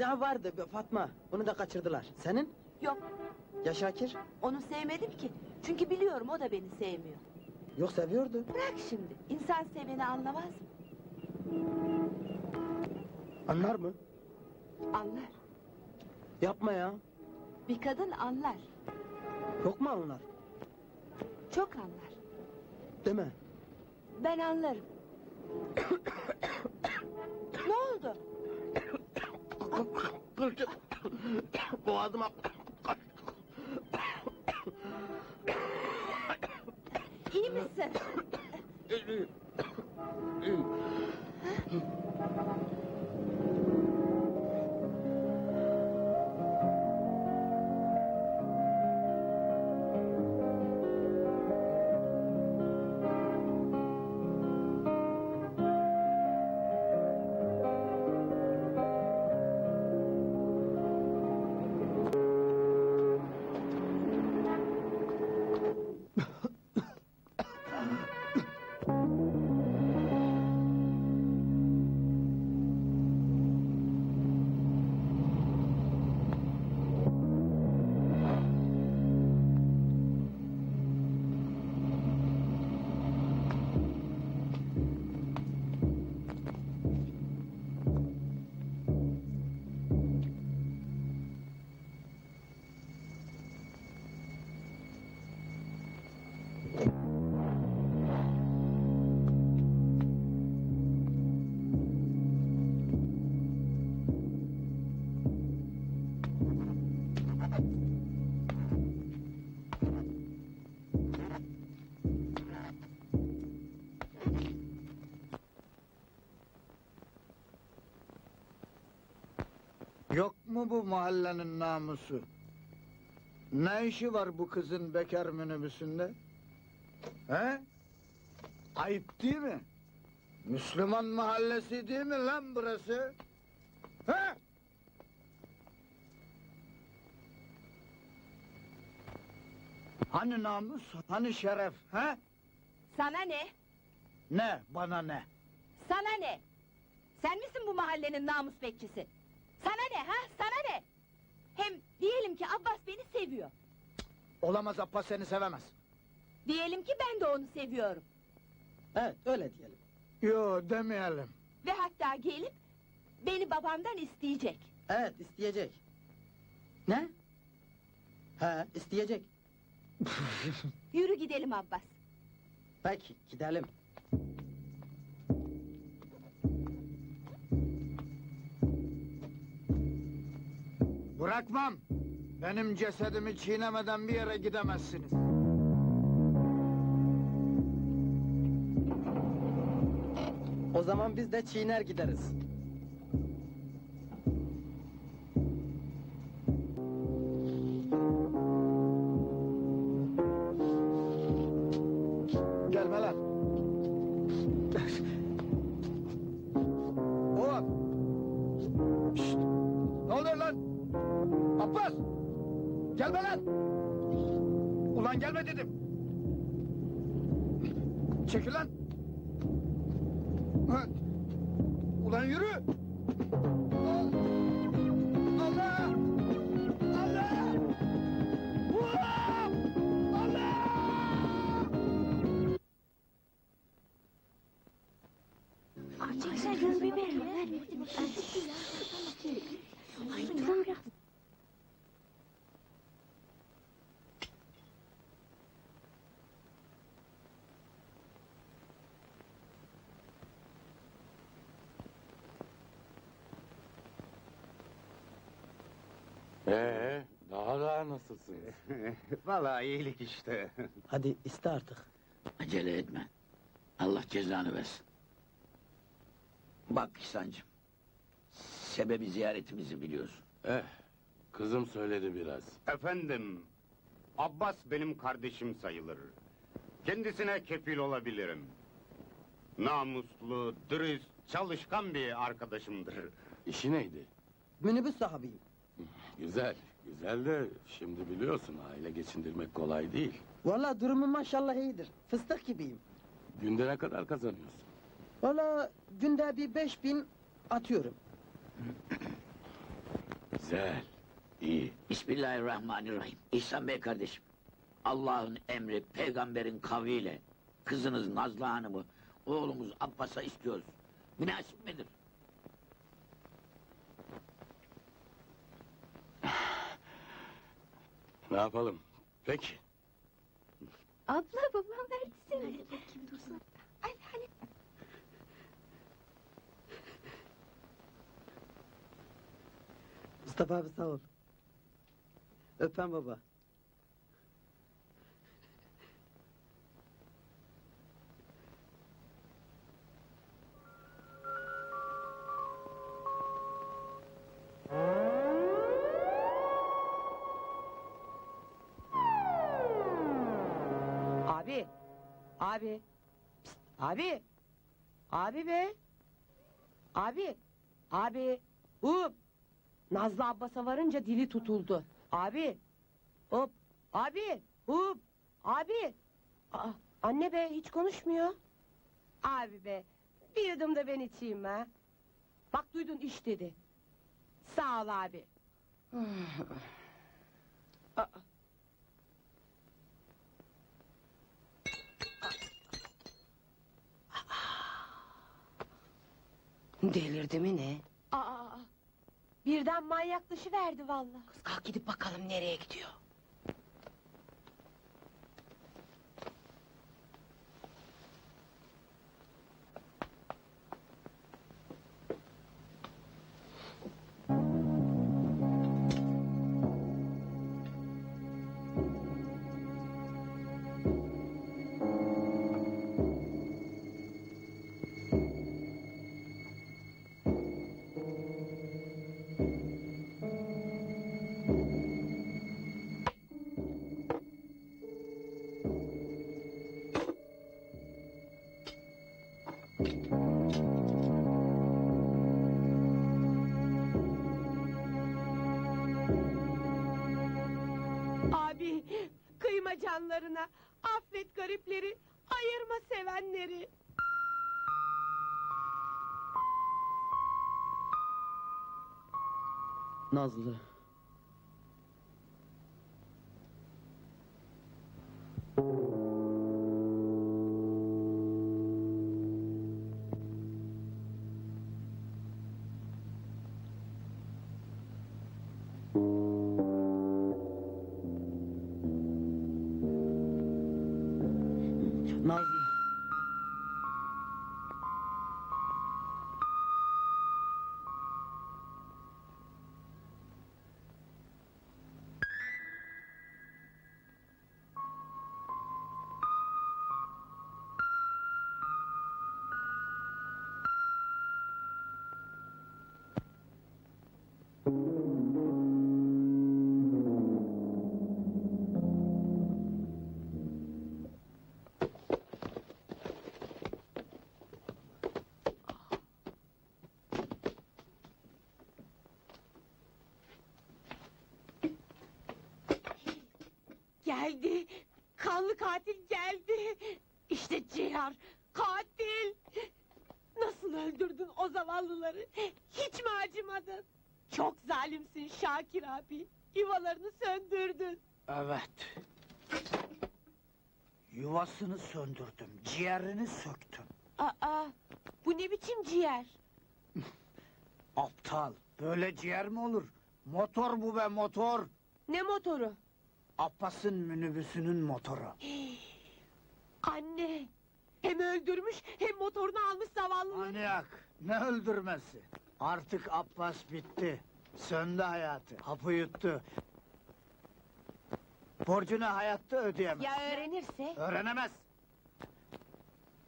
Ya vardı bir Fatma. Onu da kaçırdılar. Senin? Yok, Ya Şakir? onu sevmedim ki. Çünkü biliyorum o da beni sevmiyor. Yok seviyordu. Bırak şimdi, insan seveni anlamaz mı? Anlar mı? Anlar. Yapma ya. Bir kadın anlar. Yok mu anlar? Çok anlar. Deme. Ben anlarım. ne oldu? Boğazıma... İyi misin? Yok mu bu mahallenin namusu? Ne işi var bu kızın bekar minibüsünde? He? Ayıp değil mi? Müslüman mahallesi değil mi lan burası? He? Hani namus, hani şeref, he? Sana ne? Ne, bana ne? Sana ne? Sen misin bu mahallenin namus bekçisi? Ne ha? Sana ne? Hem diyelim ki Abbas beni seviyor. Olamaz Abbas seni sevemez. Diyelim ki ben de onu seviyorum. Evet öyle diyelim. Yo demeyelim. Ve hatta gelip beni babamdan isteyecek. Evet isteyecek. Ne? He isteyecek. Yürü gidelim Abbas. Peki gidelim. Bırakmam. Benim cesedimi çiğnemeden bir yere gidemezsiniz. O zaman biz de çiğner gideriz. Abbas! Gelme lan! Ulan gelme dedim. Çekil lan. Ulan yürü. Allah! Allah! Allah! Allah! Ee, nasılsınız? Vallahi iyilik işte. Hadi iste artık. Acele etme. Allah cezanı versin. Bak İhsan'cığım. Sebebi ziyaretimizi biliyorsun. Eh, kızım söyledi biraz. Efendim, Abbas benim kardeşim sayılır. Kendisine kefil olabilirim. Namuslu, dürüst, çalışkan bir arkadaşımdır. İşi neydi? Minibüs sahibiyim. Güzel, güzel de şimdi biliyorsun aile geçindirmek kolay değil. Vallahi durumum maşallah iyidir. Fıstık gibiyim. Günde ne kadar kazanıyorsun? Vallahi günde bir beş bin atıyorum. Güzel. iyi. Bismillahirrahmanirrahim. İhsan Bey kardeşim. Allah'ın emri peygamberin kavliyle kızınız Nazlı Hanım'ı oğlumuz Abbas'a istiyoruz. Münasip midir? Ne yapalım? Peki. Abla babam verdi seni. Hadi bakayım dursun. Hadi hadi. Mustafa abi sağ ol. Öpen baba. Abi. Pst, abi. Abi be. Abi. Abi. Hop. Nazlı Abbas'a varınca dili tutuldu. Abi. Hop. Abi. Hop. Abi. Aa, anne be hiç konuşmuyor. Abi be. Bir yudum da ben içeyim ha. Bak duydun iş dedi. Sağ ol abi. Delirdi mi ne? Aa, birden manyaklaşıverdi vallahi. Kız kalk gidip bakalım nereye gidiyor. Garipleri, ayırma sevenleri. Nazlı. Nazlı. Geldi, İşte Cihar, katil. Nasıl öldürdün o zavallıları? Hiç mi acımadın? Çok zalimsin Şakir abi. Yuvalarını söndürdün. Evet. Yuvasını söndürdüm, ciğerini söktüm. Aa, bu ne biçim ciğer? Aptal, böyle ciğer mi olur? Motor bu be motor. Ne motoru? Abbas'ın minibüsünün motoru. Anne! Hem öldürmüş hem motorunu almış zavallıları. Manyak, ne öldürmesi? Artık Abbas bitti. Söndü hayatı, hapı yuttu. Borcunu hayatta ödeyemez. Ya öğrenirse? Öğrenemez.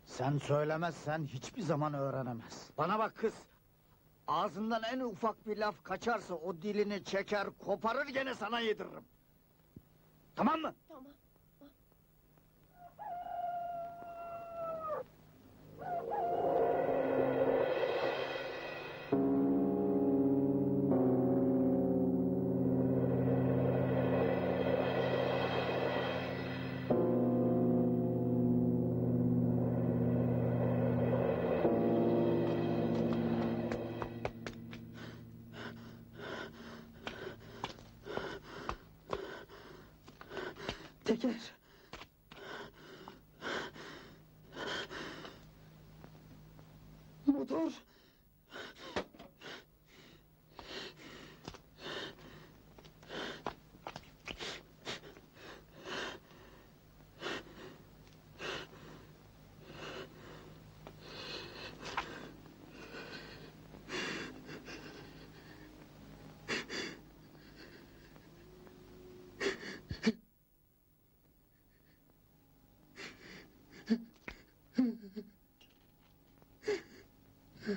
Sen söylemezsen hiçbir zaman öğrenemez. Bana bak kız. Ağzından en ufak bir laf kaçarsa o dilini çeker, koparır gene sana yediririm. Tamam mı? Tamam. Teker. Motor.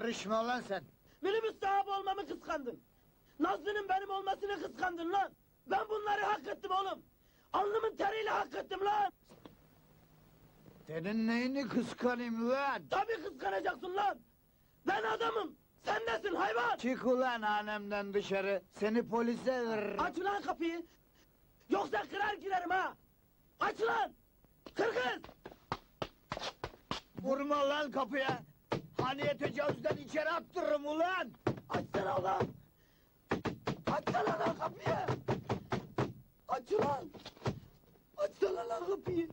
Karışma lan sen. Minibüs sahibi olmamı kıskandın. Nazlı'nın benim olmasını kıskandın lan. Ben bunları hak ettim oğlum. Alnımın teriyle hak ettim lan. Senin neyini kıskanayım lan? Tabii kıskanacaksın lan. Ben adamım. Sen nesin hayvan? Çık ulan hanemden dışarı. Seni polise veririm. Aç lan kapıyı. Yoksa kırar girerim ha. Aç lan. Kır kız. Vurma lan kapıya. Haniye tecavüzden içeri attırırım ulan. Açsana ulan. Açsana lan kapıyı. Aç ulan. Açsana lan kapıyı.